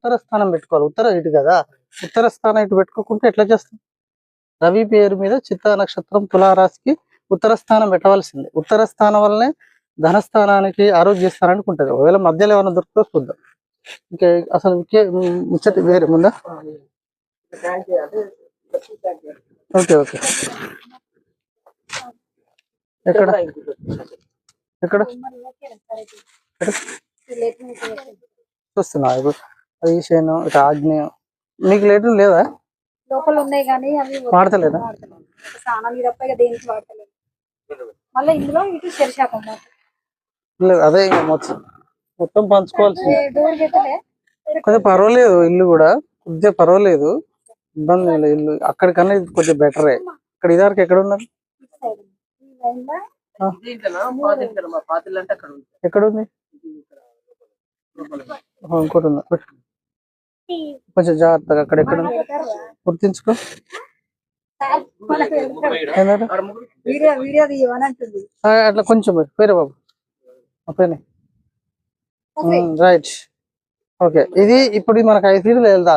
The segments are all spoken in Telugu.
ఉత్తర స్థానం పెట్టుకోవాలి. ఉత్తర ఇటు కదా? ఉత్తర స్థానం ఇటు పెట్టుకోకుంటే ఎట్లా చేస్తాం? రవి పేరు మీద చిత్తా నక్షత్రం తులారాశికి ఉత్తర స్థానం పెట్టవలసింది. ఉత్తర స్థానం వల్లనే ధనస్థానానికి ఆరోగ్య స్థానానికి ఉంటుంది ఒకవేళ మధ్యలో ఏమైనా దొరికితే చూద్దాం. ఇంకా అసలు ఇంకే ముచ్చట వేరే ముందా? Okay okay. ఎక్కడ? ఎక్కడ? చూస్తున్నా ఇప్పుడు. అది ఈశాన్యం ఇటు ఆగ్నేయం మీకు లేటు లేదా? లోపల ఉన్నాయి కానీ అవి వాడతలేదా? వాడతలేను. ఒక స్నానం ఇది తప్ప ఇక దేనికి వాడతలేదు. మళ్ళీ ఇందులో ఇటు శరీశాకం లేదు అదే ఇంకా మొత్తం. మొత్తం పంచుకోవాల్సింది. కొద్దిగా పర్వాలేదు ఇల్లు కూడా. కొద్దిగా పర్వాలేదు. ఇబ్బంది లేదు ఇల్లు. అక్కడికన్నా ఇది కొద్దిగా బెటరే. ఇక్కడ ఇదివరకు ఎక్కడ ఉన్నారు ఇటు సైడ్ ఈ లైన్లో ఎక్కడ ఉంది? ఆ, ఇంకోటి ఉంది. కొంచెం జాగ్రత్తగా అక్కడ ఎక్కడ ఉంది? గుర్తించుకో. అట్లా కొంచెం. పేరే బాబు. ఓకేనే రైట్. ఓకే. ఇది ఇప్పుడు మనకు ఐదు ఫీట్లు పెడితే.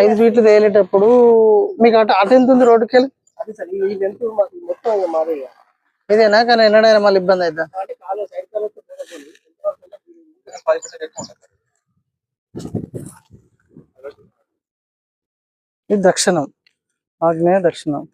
ఐదు ఫీట్లు తేలేటప్పుడు మీకు అటు అటు ఎంత ఉంది రోడ్డుకి వెళ్ళి? ఇదేనా? కానీ ఎన్నడైనా మళ్ళీ ఇబ్బంది అవుతా ఇది దక్షిణం. ఆగ్నేయ దక్షిణం.